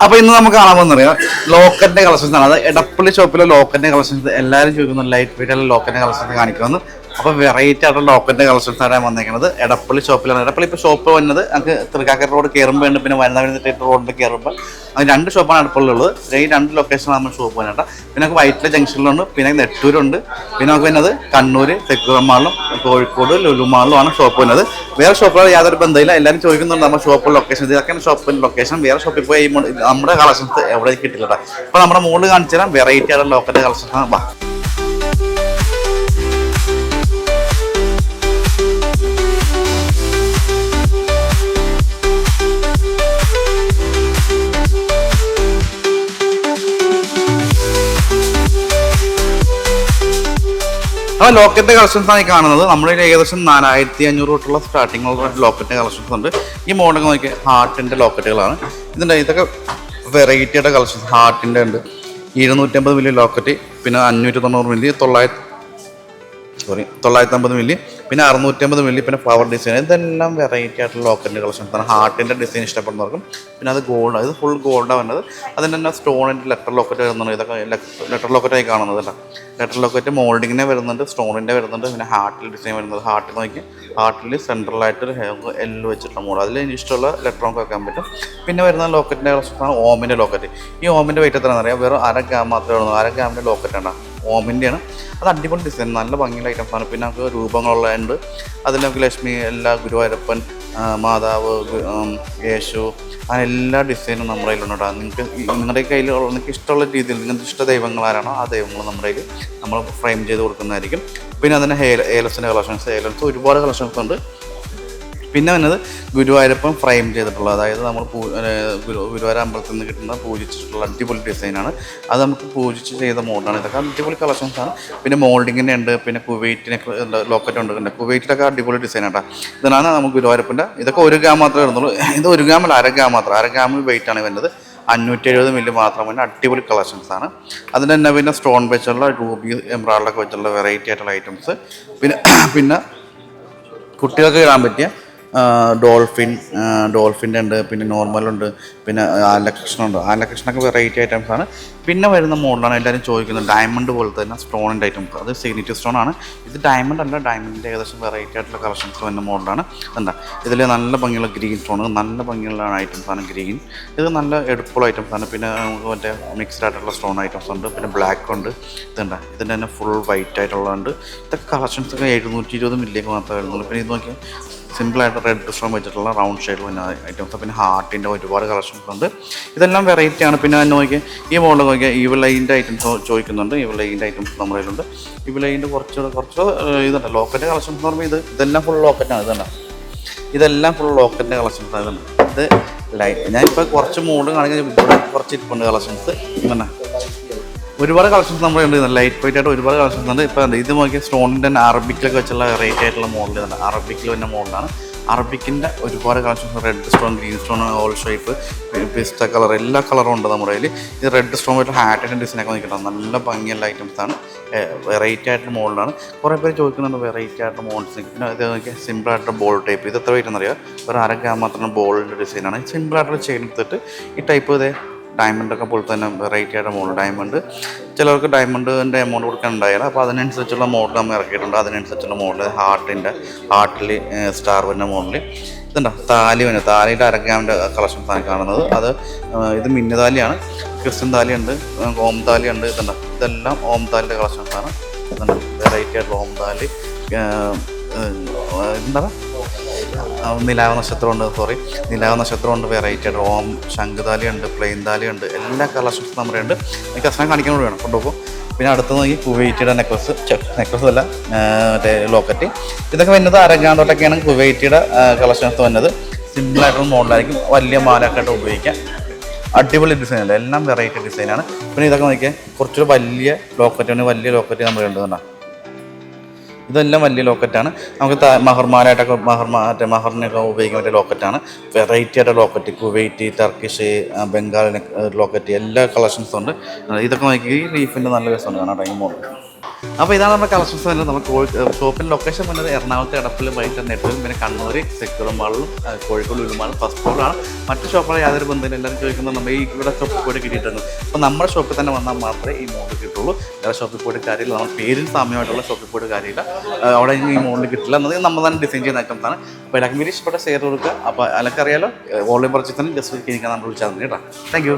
അപ്പൊ ഇന്ന് നമുക്ക് കാണാൻ പോകുന്നറിയാം ലോക്കറ്റിന്റെ കളക്ഷൻസ് ആണ് അത് എടപ്പള്ളി ഷോപ്പിലെ ലോക്കറ്റിന്റെ കളക്ഷൻസ് എല്ലാവരും ചോദിക്കുന്നു ലൈറ്റ് വെയിറ്റ് ലോക്കറ്റിന്റെ കളക്ഷൻസ് കാണിക്കുമെന്ന് അപ്പൊ വെറൈറ്റി ആയിട്ടുള്ള ലോക്കറ്റിന്റെ കളക്ഷൻസ് വന്നിരിക്കുന്നത് എടപ്പള്ളി ഷോപ്പിലാണ് എടപ്പള്ളി ഇപ്പൊ ഷോപ്പ് വന്നത് നമുക്ക് തൃക്കാക്കര റോഡ് കയറുമ്പോൾ ഉണ്ട് പിന്നെ വനിതാ റോഡിൽ കയറുമ്പോൾ അത് രണ്ട് ഷോപ്പാണ് എടപ്പള്ളിയുള്ളത് ഈ രണ്ട് ലൊക്കേഷനാണ് നമ്മൾ ഷോപ്പ് വന്നിട്ട് പിന്നെ നമുക്ക് വൈറ്റില ജംഗ്ഷനിലുണ്ട് പിന്നെ നെട്ടൂരുണ്ട്. പിന്നെ നമുക്ക് വരുന്നത് കണ്ണൂർ തെക്കുറമാളിലും കോഴിക്കോട് ലുലുമാളിലുമാണ് ഷോപ്പ് വരുന്നത് വേറെ ഷോപ്പുകൾ യാതൊരു ബന്ധമില്ല എല്ലാവരും ചോദിക്കുന്നുണ്ട് നമ്മുടെ ഷോപ്പ് ലൊക്കേഷൻ ഇതൊക്കെയാണ് ഷോപ്പിന്റെ ലൊക്കേഷൻ വേറെ ഷോപ്പിൽ പോയി നമ്മുടെ കളക്ഷൻസ് എവിടെ കിട്ടില്ല കേട്ടോ. അപ്പൊ നമ്മുടെ മുകളിൽ കാണിച്ചു തരാം വെറൈറ്റി ആയിട്ടുള്ള ലോക്കറ്റ് കളക്ഷൻസ് വാ. അപ്പോൾ ലോക്കറ്റ് കളക്ഷൻസ് ആണ് ഈ കാണുന്നത്. നമ്മുടെ ഏകദേശം നാലായിരത്തി അഞ്ഞൂറ് തൊട്ടുള്ള സ്റ്റാർട്ടിംഗ് ലോക്കറ്റ് കളക്ഷൻസ് ഉണ്ട്. ഈ മോഡൽ നോക്കിയ ഹാർട്ടിന്റെ ലോക്കറ്റുകളാണ് ഇതിന്റെ ഇതൊക്കെ വെറൈറ്റിയുടെ കളക്ഷൻസ് ഹാർട്ടിന്റെ ഉണ്ട്. ഇരുന്നൂറ്റമ്പത് മില്ലി ലോക്കറ്റ് പിന്നെ അഞ്ഞൂറ്റി തൊണ്ണൂറ് മില്ലി തൊള്ളായിരത്തി സോറി തൊള്ളായിരത്തി അമ്പത് മില്ലി പിന്നെ അറുന്നൂറ്റമ്പത് മില്ലി പിന്നെ ഫ്ലവർ ഡിസൈൻ ഇതെല്ലാം വെറൈറ്റി ആയിട്ടുള്ള ലോക്കറ്റിന്റെ ആണ്. ഹാർട്ടിന്റെ ഡിസൈൻ ഇഷ്ടപ്പെടുന്നവർക്കും പിന്നെ അത് ഗോൾഡ് അത് ഫുൾ ഗോൾഡാണ് വരുന്നത്. അതിന് തന്നെ സ്റ്റോണിന്റെ ലെറ്റർ ലോക്കറ്റ് വരുന്നുണ്ട്. ഇതൊക്കെ ലെറ്റർ ലോക്കറ്റായി കാണുന്നത് അല്ല ലെറ്റർ ലോക്കറ്റ് മോൾഡിങ്ങിനെ വരുന്നുണ്ട് സ്റ്റോണിന്റെ വരുന്നുണ്ട് പിന്നെ ഹാർട്ടിൽ ഡിസൈൻ വരുന്നത്. ഹാർട്ടിൽ നോക്കി ഹാർട്ടിൽ സെൻട്രലായിട്ട് എല്ല് വെച്ചിട്ടുള്ള മോഡൽ അതിൽ ഇഷ്ടമുള്ള ലെറ്റർ വെക്കാൻ പറ്റും. പിന്നെ വരുന്ന ലോക്കറ്റിന്റെ കളക്ഷനാണ് ഓമിന്റെ ലോക്കറ്റ് ഈ ഓമിന്റെ വെയിറ്റ് എത്രയാണെന്ന് അറിയാം വെറും അര ഗ്രാം മാത്രമേ ഉള്ളൂ. അര ഗ്രാമിന്റെ ലോക്കറ്റ് ആണ്. ഓമിന്റെയാണ് അത് അടിപൊളി ഡിസൈൻ നല്ല ഭംഗിയുള്ള ഐറ്റംസ് ആണ്. പിന്നെ നമുക്ക് രൂപങ്ങളുള്ളതുണ്ട്. അതിൽ നമുക്ക് ലക്ഷ്മി എല്ലാ ഗുരുവായൂരപ്പൻ മാതാവ് യേശു അങ്ങനെ എല്ലാ ഡിസൈനും നമ്മുടെ കയ്യിലുണ്ട് നിങ്ങൾക്ക് നിങ്ങളുടെ കയ്യിൽ നിങ്ങൾക്ക് ഇഷ്ടമുള്ള രീതിയിൽ നിങ്ങൾക്ക് ഇഷ്ട ദൈവങ്ങൾ ആരാണോ ആ ദൈവങ്ങൾ നമ്മുടെ കയ്യിൽ നമ്മൾ ഫ്രെയിം ചെയ്ത് കൊടുക്കുന്നതായിരിക്കും. പിന്നെ അതിന് ഹേ ഏലസിന്റെ കളക്ഷൻസ് ഏലൻസ് ഒരുപാട് കളക്ഷൻസ് ഉണ്ട്. പിന്നെ വന്നത് ഗുരുവായൂരപ്പം ഫ്രെയിം ചെയ്തിട്ടുള്ള അതായത് നമ്മൾ പൂ ഗുരുവായൂർ അമ്പലത്തിൽ നിന്ന് കിട്ടുന്ന പൂജിച്ചിട്ടുള്ള അടിപൊളി ഡിസൈനാണ് അത് നമുക്ക് പൂജിച്ച് ചെയ്ത മോഡലാണ് ഇതൊക്കെ അടിപൊളി ആണ് പിന്നെ മോൾഡിങ്ങിന്റെ ഉണ്ട് പിന്നെ കുവൈറ്റിനൊക്കെ ലോക്കറ്റ് ഉണ്ട്. കുവൈറ്റിലൊക്കെ അടിപൊളി ഡിസൈൻ ആട്ടോ ഇതാണ് നമുക്ക് ഗുരുവായൂരപ്പന്റെ ഇതൊക്കെ ഒരു ഗ്രാം മാത്രമേ വരുന്നുള്ളൂ. ഇത് ഒരു ഗ്രാമല്ല അര ഗ്രാം മാത്രം. അര ഗ്രാമിൽ വെയിറ്റ് ആണ് വരുന്നത്. അഞ്ഞൂറ്റി എഴുപത് മില്ലി മാത്രം പിന്നെ അടിപൊളി കളക്ഷൻസ് ആണ് അതിന് തന്നെ പിന്നെ സ്റ്റോൺ വെച്ചുള്ള റൂബി എംബ്രായിഡൊക്കെ വെച്ചുള്ള വെറൈറ്റി ആയിട്ടുള്ള ഐറ്റംസ് പിന്നെ പിന്നെ കുട്ടികൾക്ക് ഇടാൻ പറ്റിയ ഡോൾഫിൻ ഡോൾഫിന്റെ ഉണ്ട് പിന്നെ നോർമലുണ്ട് പിന്നെ ആലകൃഷ്ണ ഉണ്ട്. ആലകൃഷ്ണൊക്കെ വെറൈറ്റി ഐറ്റംസ് ആണ്. പിന്നെ വരുന്ന മോഡലാണ് എല്ലാവരും ചോദിക്കുന്നത് ഡയമണ്ട് പോലത്തെ തന്നെ സ്റ്റോണിന്റെ ഐറ്റംസ് അത് സിഗ്നേച്ചർ സ്റ്റോൺ ആണ്. ഇത് ഡയമണ്ട് അല്ല ഡയമണ്ടിന്റെ ഏകദേശം വെറൈറ്റി ആയിട്ടുള്ള കളക്ഷൻസ് വരുന്ന മോഡലാണ് എന്താ? ഇതിൽ നല്ല ഭംഗിയുള്ള ഗ്രീൻ സ്റ്റോൺ നല്ല ഭംഗിയുള്ള ഐറ്റംസ് ആണ് ഗ്രീൻ ഇത് നല്ല എടുപ്പുള്ള ഐറ്റംസ് ആണ്. പിന്നെ നമുക്ക് മറ്റേ മിക്സ്ഡ് ആയിട്ടുള്ള സ്റ്റോൺ ഐറ്റംസ് ഉണ്ട്. പിന്നെ ബ്ലാക്ക് ഉണ്ട്. ഇതുണ്ട് ഇതിന്റെ തന്നെ ഫുൾ വൈറ്റ് ആയിട്ടുള്ളതുണ്ട്. ഇതൊക്കെ കളക്ഷൻസ് ഒക്കെ എഴുന്നൂറ്റി ഇരുപത് മില്ലിയൊക്കെ മാത്രമേ വരുന്നുള്ളൂ. പിന്നെ ഇത് നോക്കിയാൽ സിമ്പിളായിട്ട് റെഡ് സ്റ്റോൺ വെച്ചിട്ടുള്ള റൗണ്ട് ഷെയ്ഡ് പിന്നെ ഐറ്റംസ് പിന്നെ ഹാർട്ടിന്റെ ഒരുപാട് കളക്ഷൻസ് ഉണ്ട്. ഇതെല്ലാം വെറൈറ്റി ആണ്. പിന്നെ നോക്കിയാൽ ഈ മോഡൽ നോക്കിയാൽ ഇവിലൈന്റെ ഐറ്റംസ് ചോദിക്കുന്നുണ്ട്. ഈ ലൈന്റെ ഐറ്റംസ് നമ്മുടെ കയ്യിലുണ്ട്. ഇവിലൈന്റെ കുറച്ച് കുറച്ച് ഏഹ്, ഇതുണ്ട്. ലോക്കറ്റ് കളക്ഷൻസ് എന്ന് പറയുമ്പോൾ ഇത് ഇതെല്ലാം ഫുൾ ലോക്കറ്റാണ് ഇതുണ്ട് ഇതെല്ലാം ഫുൾ ലോക്കറ്റിന്റെ കളക്ഷൻസ് ഇതുണ്ട് ഇത് ലൈ ഞാനിപ്പോൾ കുറച്ച് മോഡ് കാണിക്കാൻ കുറച്ച് ഇരിപ്പുണ്ട് കളക്ഷൻസ് ഇങ്ങനെ ഒരുപാട് കളക്ഷൻസ് നമ്മുടെ ഉണ്ട് ലൈറ്റ് വെയിറ്റ് ആയിട്ട് ഒരുപാട് കളക്ഷൻസ് ഉണ്ട്. ഇപ്പോൾ ഇത് നോക്കിയ സ്റ്റോണിന്റെ തന്നെ അറബിക്കിലൊക്കെ വെച്ചുള്ള റേറ്റ് ആയിട്ടുള്ള മോഡൽ ഇതുണ്ട് അറബിക്കിൽ തന്നെ മോഡലാണ് അറബിക്കിന്റെ ഒരുപാട് collections red stone green stone all shape pista colour എല്ലാ കളറും ഉണ്ട് നമ്മുടെ കയ്യിൽ ഇത് റെഡ് സ്റ്റോൺ ആയിട്ട് ഹാറ്റിന്റെ ഡിസൈനൊക്കെ നോക്കിയിട്ട് നല്ല ഭംഗിയുള്ള ഐറ്റംസ് ആണ്. വെറൈറ്റി ആയിട്ടുള്ള മോഡലാണ് കുറേ പേര് ചോദിക്കുന്നുണ്ട് വെറൈറ്റി ആയിട്ടുള്ള മോഡൽസ് പിന്നെ ഇത് നോക്കിയാൽ സിമ്പിൾ ആയിട്ടുള്ള ബോൾ ടൈപ്പ് ഇത് എത്ര വെയിറ്റ് എന്നറിയാം ഒരു അര ഗ്രാം മാത്രം ബോളിന്റെ ഡിസൈനാണ് സിമ്പിൾ ആയിട്ടുള്ള ചെയിൻ എടുത്തിട്ട് ഈ ടൈപ്പ് ഇതേ ഡയമണ്ട് ഒക്കെ പോലെ തന്നെ വെറൈറ്റി ആയിട്ട് മോഡൽ ഡയമണ്ട് ചിലർക്ക് ഡയമണ്ടിന്റെ എമൗണ്ട് കൊടുക്കാൻ ഉണ്ടായില്ല അപ്പോൾ അതിനനുസരിച്ചുള്ള മോഡൽ നമ്മൾ ഇറക്കിയിട്ടുണ്ട്. അതിനനുസരിച്ചുള്ള മോഡൽ ഹാർട്ടിന്റെ ഹാർട്ടിൽ സ്റ്റാർ മോഡൽ ഇതുണ്ടോ? താലി വരുന്നത് താലിയുടെ അരഗ്രാമിന്റെ കളക്ഷൻസാണ് കാണുന്നത്. അത് ഇത് മിന്നുതാലിയാണ് ക്രിസ്ത്യൻ താലിയുണ്ട്. ഓം താലിയുണ്ട്. ഇതുണ്ടോ? ഇതെല്ലാം ഓം താലിന്റെ കളക്ഷൻസാണ് ഇതുണ്ട്? വെറൈറ്റി ആയിട്ടുള്ള ഓം താലി. എന്താ? നിലാവ് നക്ഷത്രമുണ്ട് സോറി നിലാവ് നക്ഷത്രമുണ്ട് വെറൈറ്റി ആയിട്ട് ഓം ശംഖുതാലി ഉണ്ട് പ്ലെയിൻ താലി ഉണ്ട് എല്ലാ കളർ കളക്ഷൻസും നമ്മുടെ ഉണ്ട്. എനിക്ക് അസ്ഥാനം കാണിക്കാൻ കൂടി വേണം. കൊണ്ടുപോകും പിന്നെ അടുത്ത് നോക്കി. കുവൈറ്റിയുടെ നെക്ലസ് നെക്ലസ് അല്ല മറ്റേ ലോക്കറ്റ് ഇതൊക്കെ വരുന്നത് അരങ്ങാണ്ടോട്ടൊക്കെയാണ് കുവൈറ്റിയുടെ കളക്ഷൻസ് വന്നത്. സിമ്പിളായിട്ടുള്ള മോഡലായിരിക്കും വലിയ മാലൊക്കെ ആയിട്ട് ഉപയോഗിക്കാം. അടിപൊളി ഡിസൈൻ അല്ല? എല്ലാം വെറൈറ്റി ഡിസൈനാണ് പിന്നെ ഇതൊക്കെ നോക്കിയാൽ കുറച്ചൊരു വലിയ ലോക്കറ്റാണ് വലിയ ലോക്കറ്റ് നമ്മൾ കണ്ടതാണ് ഇതെല്ലാം വലിയ ലോക്കറ്റാണ്. നമുക്ക് മഹർമാരായിട്ടൊക്കെ മഹർ മറ്റേ മഹറിനൊക്കെ ഉപയോഗിക്കാൻ പറ്റിയ ലോക്കറ്റാണ്. വെറൈറ്റി ആയിട്ട് ലോക്കറ്റ് കുവൈറ്റ് ടർക്കിഷ് ആ, ലോക്കറ്റ് എല്ലാ കളക്ഷൻസും ഉണ്ട്. ഇതൊക്കെ നോക്കി ലീഫിന്റെ നല്ല രസമുണ്ട്. കാണാൻ ടൈം അപ്പോൾ ഇതാണ് നമ്മുടെ കളക്ഷൻസ് വരുന്നത് നമുക്ക് ഷോപ്പിന്റെ ലൊക്കേഷൻ വരുന്നത് എറണാകുളത്ത് എടപ്പള്ളി വൈകിട്ട് നെട്ടിലും പിന്നെ കണ്ണൂർ സെക്യൂർ മാളിലും കോഴിക്കോട് ഉരുമാളും ഫസ്റ്റ് ഫ്ലോറാണ് മറ്റ് ഷോപ്പുകളെ യാതൊരു ബന്ധമില്ല എല്ലാവരും ചോദിക്കുന്നത് നമ്മൾ ഈ ഇവിടെ ഷോപ്പിൽ പോയിട്ട് കിട്ടിയിട്ടുണ്ട്. അപ്പോൾ നമ്മുടെ ഷോപ്പിൽ തന്നെ വന്നാൽ മാത്രമേ ഈ മോഡൽ കിട്ടുള്ളൂ. വേറെ ഷോപ്പിൽ പോയിട്ട് കാര്യമില്ല. നമ്മുടെ പേരിൽ സാമ്യമായിട്ടുള്ള ഷോപ്പിൽ പോയിട്ട് കാര്യമില്ല. അവിടെ ഈ മോഡൽ കിട്ടില്ല. എന്നത് നമ്മൾ തന്നെ ഡിസൈൻ ചെയ്യുന്ന ഐറ്റംസാണ് അപ്പോൾ എല്ലാവർക്കും ഇഷ്ടപ്പെട്ട ഷെയർ കൊടുക്കുക. അപ്പോൾ അലക്കറിയാലോ ഓൺലൈൻ തന്നെ ജസ്റ്റ് എനിക്ക് നമ്മൾ വിളിച്ചാൽ മതി കേട്ടോ. താങ്ക്